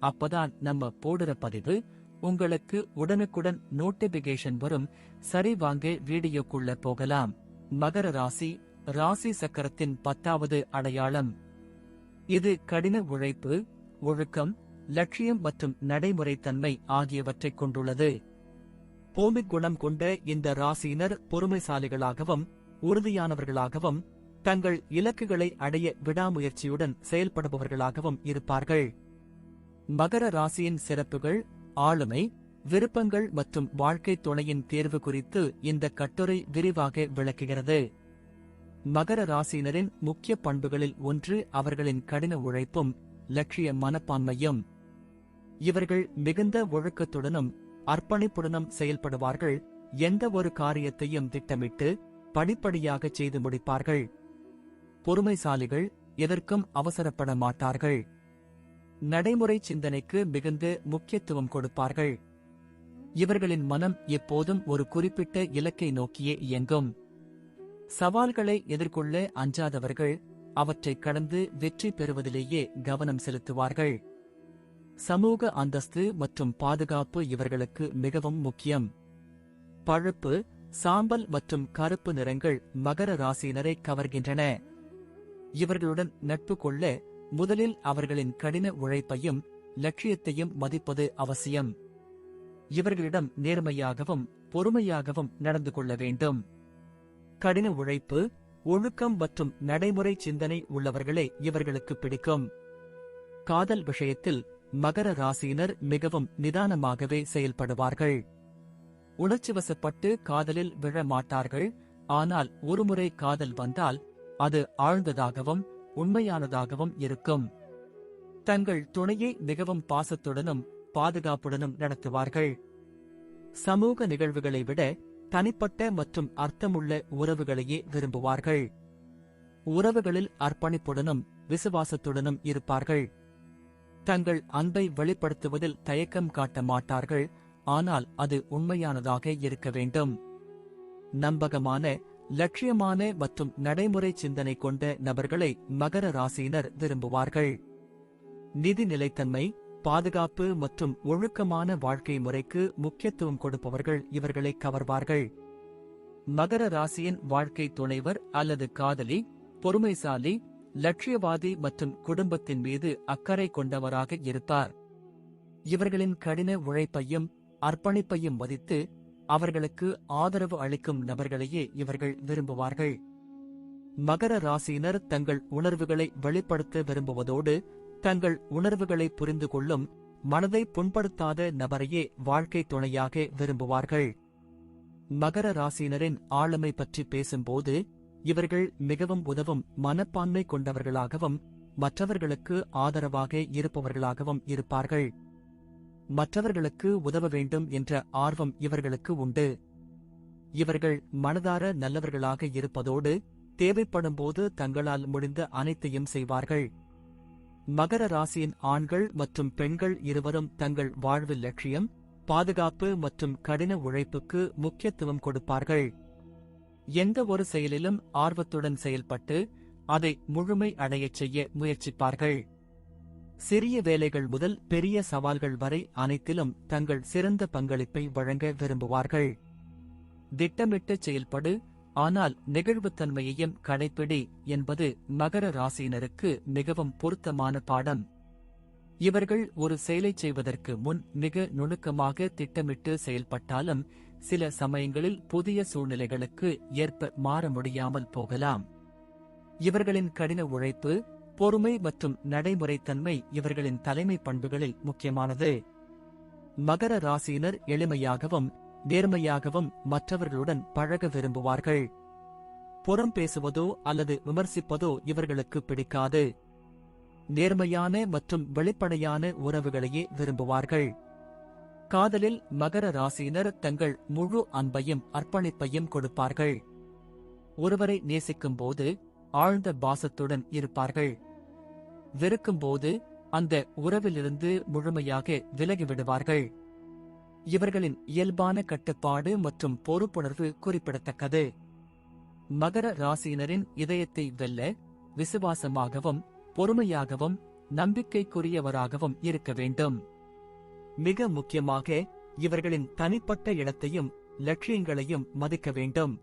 அப்பதான் நம்ம போடுற பதிவு உங்களுக்கு உடனுக்குடன் நோட்டிபிகேஷன் வரும். சரி வாங்க வீடியோக்குள்ள போகலாம். மகர ராசி ராசி சக்கரத்தின் பத்தாவது அடையாளம். இது கடின உழைப்பு ஒழுக்கம் லட்சியம் மற்றும் நடைமுறைத்தன்மை ஆகியவற்றைக் கொண்டுள்ளது. பூமி குணம் கொண்ட இந்த ராசியினர் பொறுமைசாலிகளாகவும் உறுதியானவர்களாகவும் தங்கள் இலக்குகளை அடைய விடாமுயற்சியுடன் செயல்படுபவர்களாகவும் இருப்பார்கள். மகர ராசியின் சிறப்புகள் ஆளுமை விருப்பங்கள் மற்றும் வாழ்க்கை துணையின் தேர்வு குறித்து இந்த கட்டுரை விரிவாக விளக்குகிறது. மகர ராசியினரின் முக்கிய பண்புகளில் ஒன்று அவர்களின் கடின உழைப்பும் லட்சிய மனப்பான்மையும். இவர்கள் மிகுந்த ஒழுக்கத்துடனும் அர்ப்பணிப்புடனும் செயல்படுவார்கள் எந்த ஒரு காரியத்தையும் திட்டமிட்டு படிப்படியாக செய்து முடிப்பார்கள். பொறுமைசாலிகள் எதற்கும் அவசரப்பட மாட்டார்கள். நடைமுறை சிந்தனைக்கு மிகுந்த முக்கியத்துவம் கொடுப்பார்கள். இவர்களின் மனம் எப்போதும் ஒரு குறிப்பிட்ட இலக்கை நோக்கியே இயங்கும். சவால்களை எதிர்கொள்ள அஞ்சாதவர்கள் அவற்றை கடந்து வெற்றி பெறுவதிலேயே கவனம் செலுத்துவார்கள். சமூக அந்தஸ்து மற்றும் பாதுகாப்பு இவர்களுக்கு மிகவும் முக்கியம். பழுப்பு சாம்பல் மற்றும் கருப்பு நிறங்கள் மகர ராசியினரை கவர்கின்றன. இவர்களுடன் நட்பு கொள்ள முதலில் அவர்களின் கடின உழைப்பையும் லட்சியத்தையும் மதிப்பது அவசியம். இவர்களிடம் நேர்மையாகவும் பொறுமையாகவும் நடந்து கொள்ள வேண்டும். கடின உழைப்பு ஒழுக்கம் மற்றும் நடைமுறை சிந்தனை உள்ளவர்களே இவர்களுக்கு பிடிக்கும். காதல் விஷயத்தில் மகர ராசியினர் மிகவும் நிதானமாகவே செயல்படுவார்கள். உணர்ச்சிவசப்பட்டு காதலில் விழ மாட்டார்கள் ஆனால் ஒருமுறை காதல் வந்தால் அது ஆழ்ந்ததாகவும் உண்மையானதாகவும் இருக்கும். தங்கள் துணையை மிகவும் பாசத்துடனும் பாதுகாப்புடனும் நடத்துவார்கள். சமூக நிகழ்வுகளை விட தனிப்பட்ட மற்றும் அர்த்தமுள்ள உறவுகளையே விரும்புவார்கள். உறவுகளில் அர்ப்பணிப்புடனும் விசுவாசத்துடனும் இருப்பார்கள். தங்கள் அன்பை வெளிப்படுத்துவதில் தயக்கம் காட்ட மாட்டார்கள் ஆனால் அது உண்மையானதாக இருக்க வேண்டும். நம்பகமான லட்சியமான மற்றும் நடைமுறை சிந்தனை கொண்ட நபர்களை மகர ராசியினர் விரும்புவார்கள். நிதி நிலைத்தன்மை பாதுகாப்பு மற்றும் ஒழுக்கமான வாழ்க்கை முறைக்கு முக்கியத்துவம் கொடுப்பவர்கள் இவர்களை கவர்வார்கள். மகர ராசியின் வாழ்க்கை துணைவர் அல்லது காதலி பொறுமைசாலி லட்சியவாதி மற்றும் குடும்பத்தின் மீது அக்கறை கொண்டவராக இருப்பார். இவர்களின் கடின உழைப்பையும் அர்ப்பணிப்பையும் மதித்து அவர்களுக்கு ஆதரவு அளிக்கும் நபர்களையே இவர்கள் விரும்புவார்கள். மகர ராசியினர் தங்கள் உணர்வுகளை வெளிப்படுத்த விரும்புவதோடு தங்கள் உணர்வுகளை புரிந்து கொள்ளும் மனதை புண்படுத்தாத நபரையே வாழ்க்கை துணையாக விரும்புவார்கள். மகர ராசியினரின் ஆளுமை பற்றி பேசும்போது இவர்கள் மிகவும் உதவும் மனப்பான்மை கொண்டவர்களாகவும் மற்றவர்களுக்கு ஆதரவாக இருப்பவர்களாகவும் இருப்பார்கள். மற்றவர்களுக்கு உதவ வேண்டும் என்ற ஆர்வம் இவர்களுக்கு உண்டு. இவர்கள் மனதார நல்லவர்களாக இருப்பதோடு தேவைப்படும்போது தங்களால் முடிந்த அனைத்தையும் செய்வார்கள். மகர ராசியின் ஆண்கள் மற்றும் பெண்கள் இருவரும் தங்கள் வாழ்வில் லட்சியம் பாதுகாப்பு மற்றும் கடின உழைப்புக்கு முக்கியத்துவம் கொடுப்பார்கள். எந்த ஒரு செயலிலும் ஆர்வத்துடன் செயல்பட்டு அதை முழுமை அடையச் செய்ய முயற்சிப்பார்கள். சிறிய வேலைகள் முதல் பெரிய சவால்கள் வரை அனைத்திலும் தங்கள் சிறந்த பங்களிப்பை வழங்க விரும்புவார்கள். திட்டமிட்டு செயல்படு ஆனால் நிகழ்வுத்தன்மையையும் கடைப்பிடி என்பது மகர ராசியினருக்கு மிகவும் பொருத்தமான பாடம். இவர்கள் ஒரு செயலைச் செய்வதற்கு முன் மிக நுணுக்கமாக திட்டமிட்டு செயல்பட்டாலும் சில சமயங்களில் புதிய சூழ்நிலைகளுக்கு ஏற்ப மாற முடியாமல் போகலாம். இவர்களின் கடின உழைப்பு பொறுமை மற்றும் நடைமுறைத்தன்மை இவர்களின் தலைமை பண்புகளில் முக்கியமானது. மகர ராசியினர் எளிமையாகவும் நேர்மையாகவும் மற்றவர்களுடன் பழக விரும்புவார்கள். புறம் பேசுவதோ அல்லது விமர்சிப்பதோ இவர்களுக்கு பிடிக்காது. நேர்மையான மற்றும் வெளிப்படையான உறவுகளையே விரும்புவார்கள். காதலில் மகர ராசியினர் தங்கள் முழு அன்பையும் அர்ப்பணிப்பையும் கொடுப்பார்கள். ஒருவரை நேசிக்கும்போது ஆழ்ந்த பாசத்துடன் இருப்பார்கள். வெறுக்கும்போது அந்த உறவிலிருந்து முழுமையாக விலகிவிடுவார்கள். இவர்களின் இயல்பான கட்டுப்பாடு மற்றும் பொறுப்புணர்வு குறிப்பிடத்தக்கது. மகர ராசியினரின் இதயத்தை வெல்ல விசுவாசமாகவும் பொறுமையாகவும் நம்பிக்கைக்குரியவராகவும் இருக்க வேண்டும். மிக முக்கியமாக இவர்களின் தனிப்பட்ட இடத்தையும் லட்சியங்களையும் மதிக்க வேண்டும்.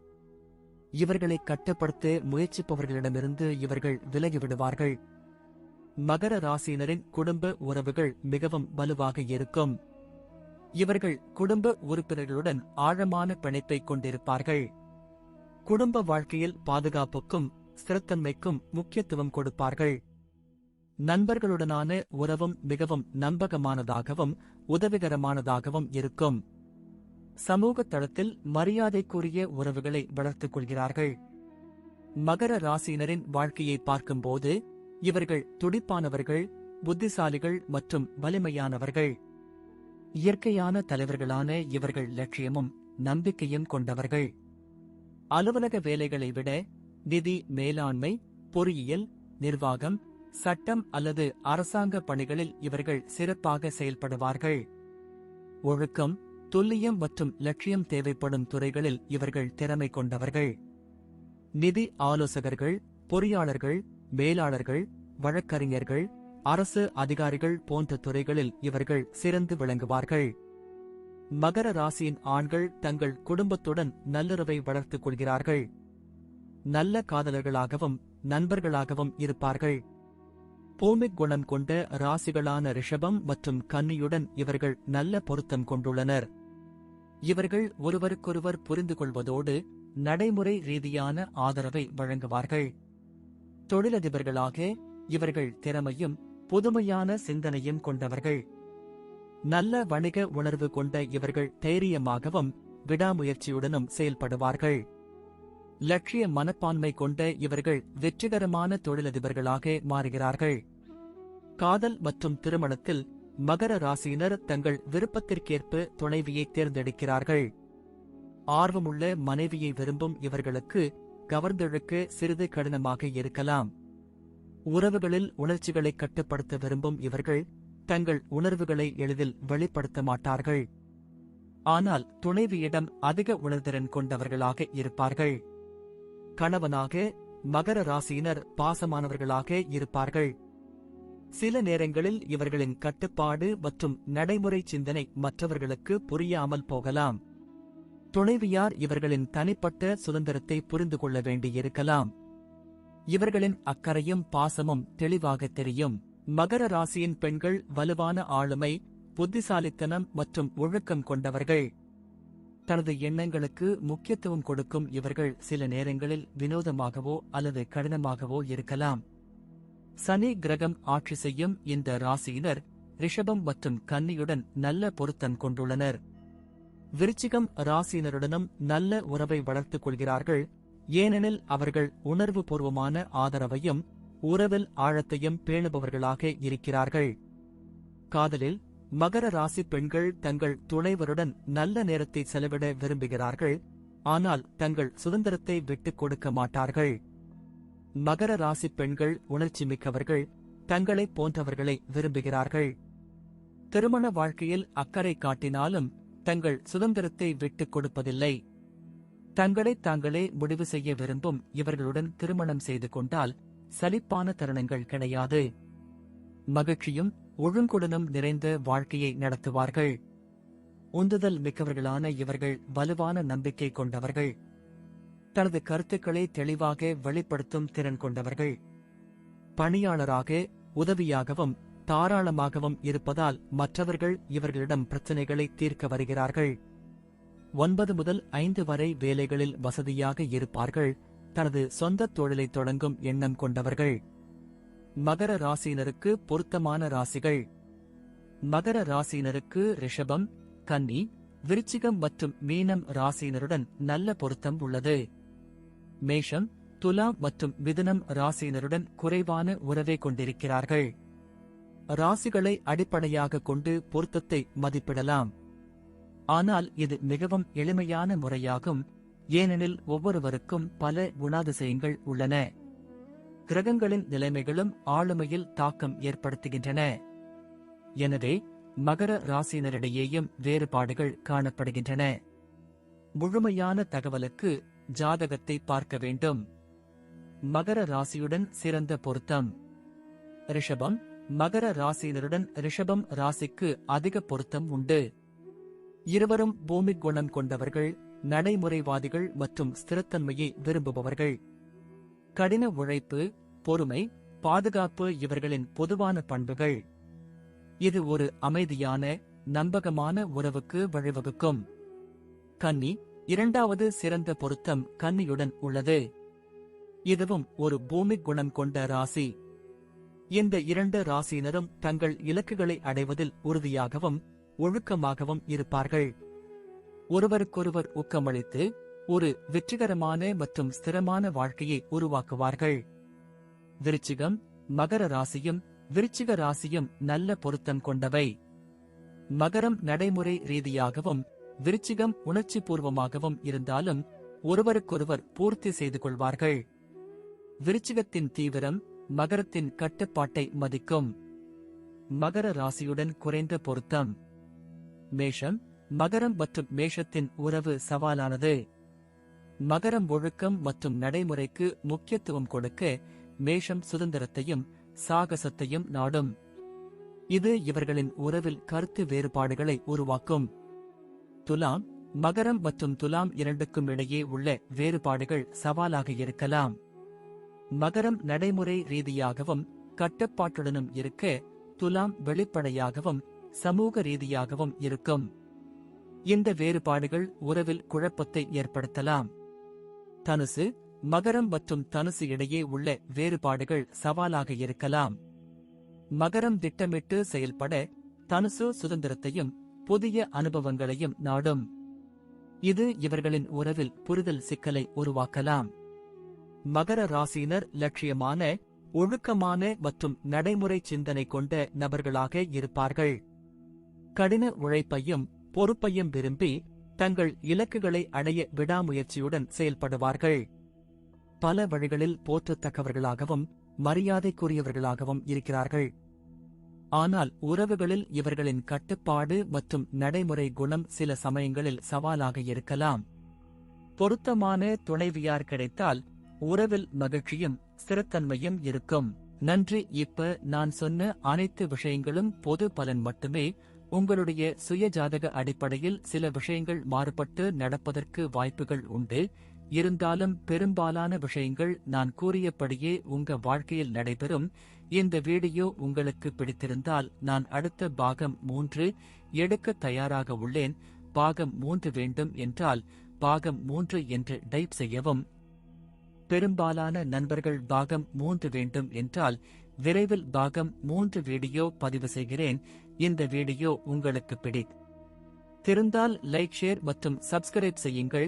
இவர்களை கட்டுப்படுத்த முயற்சிப்பவர்களிடமிருந்து இவர்கள் விலகிவிடுவார்கள். மகர ராசியினரின் குடும்ப உறவுகள் மிகவும் வலுவாக இருக்கும். இவர்கள் குடும்ப உறுப்பினர்களுடன் ஆழமான பிணைப்பை கொண்டிருப்பார்கள். குடும்ப வாழ்க்கையில் பாதுகாப்புக்கும் ஸ்திரத்தன்மைக்கும் முக்கியத்துவம் கொடுப்பார்கள். நண்பர்களுடனான உறவும் மிகவும் நம்பகமானதாகவும் உதவிகரமானதாகவும் இருக்கும். சமூக தளத்தில் மரியாதைக்குரிய உறவுகளை வளர்த்துக் கொள்கிறார்கள். மகர ராசியினரின் வாழ்க்கையை பார்க்கும்போது இவர்கள் துடிப்பானவர்கள் புத்திசாலிகள் மற்றும் வலிமையானவர்கள். இயற்கையான தலைவர்களான இவர்கள் லட்சியமும் நம்பிக்கையும் கொண்டவர்கள். அலுவலக வேலைகளை விட நிதி மேலாண்மை பொறியியல் நிர்வாகம் சட்டம் அல்லது அரசாங்க பணிகளில் இவர்கள் சிறப்பாக செயல்படுவார்கள். ஒழுக்கம் துல்லியம் மற்றும் லட்சியம் தேவைப்படும் துறைகளில் இவர்கள் திறமை கொண்டவர்கள். நிதி ஆலோசகர்கள் பொறியாளர்கள் மேலாளர்கள் வழக்கறிஞர்கள் அரசு அதிகாரிகள் போன்ற துறைகளில் இவர்கள் சிறந்து விளங்குவார்கள். மகர ராசியின் ஆண்கள் தங்கள் குடும்பத்துடன் நல்லுறவை வளர்த்துக் கொள்கிறார்கள். நல்ல காதலர்களாகவும் நண்பர்களாகவும் இருப்பார்கள். பூமிக் குணம் கொண்ட ராசிகளான ரிஷபம் மற்றும் கன்னியுடன் இவர்கள் நல்ல பொருத்தம் கொண்டுள்ளனர். இவர்கள் ஒருவருக்கொருவர் புரிந்து கொள்வதோடு நடைமுறை ரீதியான ஆதரவை வழங்குவார்கள். தொழிலதிபர்களாக இவர்கள் திறமையும் புதுமையான சிந்தனையும் கொண்டவர்கள். நல்ல வணிக உணர்வு கொண்ட இவர்கள் தைரியமாகவும் விடாமுயற்சியுடனும் செயல்படுவார்கள். லட்சிய மனப்பான்மை கொண்ட இவர்கள் வெற்றிகரமான தொழிலதிபர்களாக மாறுகிறார்கள். காதல் மற்றும் திருமணத்தில் மகர ராசியினர் தங்கள் விருப்பத்திற்கேற்ப துணைவியை தேர்ந்தெடுக்கிறார்கள். ஆர்வமுள்ள மனைவியை விரும்பும் இவர்களுக்கு கவர்ந்தெழுக்க சிறிது கடினமாக இருக்கலாம். உறவுகளில் உணர்ச்சிகளை கட்டுப்படுத்த விரும்பும் இவர்கள் தங்கள் உணர்வுகளை எளிதில் வெளிப்படுத்த மாட்டார்கள். ஆனால் துணைவியிடம் அதிக உணர்திறன் கொண்டவர்களாக இருப்பார்கள். கணவனாக மகர ராசியினர் பாசமானவர்களாக இருப்பார்கள். சில நேரங்களில் இவர்களின் கட்டுப்பாடு மற்றும் நடைமுறை சிந்தனை மற்றவர்களுக்கு புரியாமல் போகலாம். துணைவியார் இவர்களின் தனிப்பட்ட சுதந்திரத்தை புரிந்து கொள்ள வேண்டியிருக்கலாம். இவர்களின் அக்கறையும் பாசமும் தெளிவாக தெரியும். மகர ராசியின் பெண்கள் வலுவான ஆளுமை புத்திசாலித்தனம் மற்றும் ஒழுக்கம் கொண்டவர்கள். தனது எண்ணங்களுக்கு முக்கியத்துவம் கொடுக்கும் இவர்கள் சில நேரங்களில் வினோதமாகவோ அல்லது கடினமாகவோ இருக்கலாம். சனி கிரகம் ஆட்சி செய்யும் இந்த ராசியினர் ரிஷபம் மற்றும் கன்னியுடன் நல்ல பொருத்தம் கொண்டுள்ளனர். விருச்சிகம் ராசியினருடனும் நல்ல உறவை வளர்த்துக் கொள்கிறார்கள். ஏனெனில் அவர்கள் உணர்வு பூர்வமான ஆதரவையும் உறவில் ஆழத்தையும் பேணுபவர்களாக இருக்கிறார்கள். காதலில் மகர ராசி பெண்கள் தங்கள் துணைவருடன் நல்ல நேரத்தை செலவிட விரும்புகிறார்கள். ஆனால் தங்கள் சுதந்திரத்தை விட்டுக் கொடுக்க மாட்டார்கள். மகர ராசி பெண்கள் உணர்ச்சி மிக்கவர்கள் தங்களை போன்றவர்களை விரும்புகிறார்கள். திருமண வாழ்க்கையில் அக்கறை காட்டினாலும் தங்கள் சுதந்திரத்தை விட்டுக் கொடுப்பதில்லை. தங்களை தாங்களே முடிவு செய்ய விரும்பும் இவர்களுடன் திருமணம் செய்து கொண்டால் சலிப்பான தருணங்கள் கிடையாது. மகிழ்ச்சியும் ஒழுங்குடனும் நிறைந்த வாழ்க்கையை நடத்துவார்கள். உந்துதல் மிக்கவர்களான இவர்கள் வலுவான நம்பிக்கை கொண்டவர்கள். தனது கருத்துக்களை தெளிவாக வெளிப்படுத்தும் திறன் கொண்டவர்கள். பணியாளராக உதவியாகவும் தாராளமாகவும் இருப்பதால் மற்றவர்கள் இவர்களிடம் பிரச்சினைகளை தீர்க்க வருகிறார்கள். ஒன்பது முதல் ஐந்து வரை வேலைகளில் வசதியாக இருப்பார்கள். தனது சொந்த தொழிலை தொடங்கும் எண்ணம் கொண்டவர்கள். மகர ராசியினருக்கு பொருத்தமான ராசிகள். மகர ராசியினருக்கு ரிஷபம் கன்னி விருச்சிகம் மற்றும் மீனம் ராசியினருடன் நல்ல பொருத்தம் உள்ளது. மேஷம் துலாம் மற்றும் மிதுனம் ராசியினருடன் குறைவான உறவை கொண்டிருக்கிறார்கள். ராசிகளை அடிப்படையாக கொண்டு பொருத்தத்தை மதிப்பிடலாம். ஆனால் இது மிகவும் எளிமையான முறையாகும். ஏனெனில் ஒவ்வொருவருக்கும் பல குணாதிசயங்கள் உள்ளன. கிரகங்களின் நிலைமைகளும் ஆளுமையில் தாக்கம் ஏற்படுத்துகின்றன. எனவே மகர ராசியினரிடையேயும் வேறுபாடுகள் காணப்படுகின்றன. முழுமையான தகவலுக்கு ஜாதகத்தை பார்க்க வேண்டும். மகர ராசியுடன் சிறந்த பொருத்தம். ரிஷபம் மகர ராசியினருடன் ரிஷபம் ராசிக்கு அதிக பொருத்தம் உண்டு. இருவரும் பூமி குணம் கொண்டவர்கள் நடைமுறைவாதிகள் மற்றும் ஸ்திரத்தன்மையை விரும்புபவர்கள். கடின உழைப்பு பொறுமை பாதுகாப்பு இவர்களின் பொதுவான பண்புகள். இது ஒரு அமைதியான நம்பகமான உறவுக்கு வழிவகுக்கும். கன்னி இரண்டாவது சிறந்த பொருத்தம் கன்னியுடன் உள்ளது. இதுவும் ஒரு பூமி குணம் கொண்ட ராசி. இந்த இரண்டு ராசியினரும் தங்கள் இலக்குகளை அடைவதில் உறுதியாகவும் ஒழுக்கமாகவும் இருப்பார்கள். ஒருவருக்கொருவர் ஊக்கமளித்து ஒரு வெற்றிகரமான மற்றும் ஸ்திரமான வாழ்க்கையை உருவாக்குவார்கள். விருச்சிகம் மகர ராசியும் விருச்சிக ராசியும் நல்ல பொருத்தம் கொண்டவை. மகரம் நடைமுறை ரீதியாகவும் விருச்சிகம் உணர்ச்சி பூர்வமாகவும் இருந்தாலும் ஒருவருக்கொருவர் பூர்த்தி செய்து கொள்வார்கள். விருச்சிகத்தின் தீவிரம் மகரத்தின் கட்டுப்பாட்டை மதிக்கும். மகர ராசியுடன் குறைந்த பொருத்தம். மேஷம் மகரம் மற்றும் மேஷத்தின் உறவு சவாலானது. மகரம் ஒழுக்கம் மற்றும் நடைமுறைக்கு முக்கியத்துவம் கொடுக்க மேஷம் சுதந்திரத்தையும் சாகசத்தையும் நாடும். இது இவர்களின் உறவில் கருத்து வேறுபாடுகளை உருவாக்கும். துலாம் மகரம் மற்றும் துலாம் இரண்டுக்கும் இடையே உள்ள வேறுபாடுகள் சவாலாக இருக்கலாம். மகரம் நடைமுறை ரீதியாகவும் கட்டுப்பாட்டுடனும் இருக்க துலாம் வெளிப்படையாகவும் சமூக ரீதியாகவும் இருக்கும். இந்த வேறுபாடுகள் உறவில் குழப்பத்தை ஏற்படுத்தலாம். தனுசு மகரம் மற்றும் தனுசு இடையே உள்ள வேறுபாடுகள் சவாலாக இருக்கலாம். மகரம் திட்டமிட்டு செயல்பட தனுசு சுதந்திரத்தையும் புதிய அனுபவங்களையும் நாடும். இது இவர்களின் உறவில் புரிதல் சிக்கலை உருவாக்கலாம். மகர ராசியினர் லட்சியமான ஒழுக்கமான மற்றும் நடைமுறை சிந்தனை கொண்ட நபர்களாக இருப்பார்கள். கடின உழைப்பையும் பொறுப்பையும் விரும்பி தங்கள் இலக்குகளை அடைய விடாமுயற்சியுடன் செயல்படுவார்கள். பல வழிகளில் போற்றத்தக்கவர்களாகவும் மரியாதைக்குரியவர்களாகவும் இருக்கிறார்கள். ஆனால் உறவுகளில் இவர்களின் கட்டுப்பாடு மற்றும் நடைமுறை குணம் சில சமயங்களில் சவாலாக இருக்கலாம். பொருத்தமான துணைவியார் கிடைத்தால் உறவில் மகிழ்ச்சியும் ஸ்திரத்தன்மையும் இருக்கும். நன்றி இப்ப நான் சொன்ன அனைத்து விஷயங்களும் பொது பலன் மட்டுமே. உங்களுடைய சுய ஜாதக அடிப்படையில் சில விஷயங்கள் மாறுபட்டு நடப்பதற்கு வாய்ப்புகள் உண்டு. இருந்தாலும் பெரும்பாலான விஷயங்கள் நான் கூறியபடியே உங்க வாழ்க்கையில் நடைபெறும். இந்த வீடியோ உங்களுக்கு பிடித்திருந்தால் நான் அடுத்த பாகம் மூன்று எடுக்க தயாராக உள்ளேன். பாகம் மூன்று வேண்டும் என்றால் பாகம் மூன்று என்று டைப் செய்யவும். பெரும்பாலான நண்பர்கள் பாகம் மூன்று வேண்டும் என்றால் விரைவில் பாகம் மூன்று வீடியோ பதிவு செய்கிறேன். இந்த வீடியோ உங்களுக்கு பிடி திருந்தால் லைக் ஷேர் மற்றும் சப்ஸ்கிரைப் செய்யுங்கள்.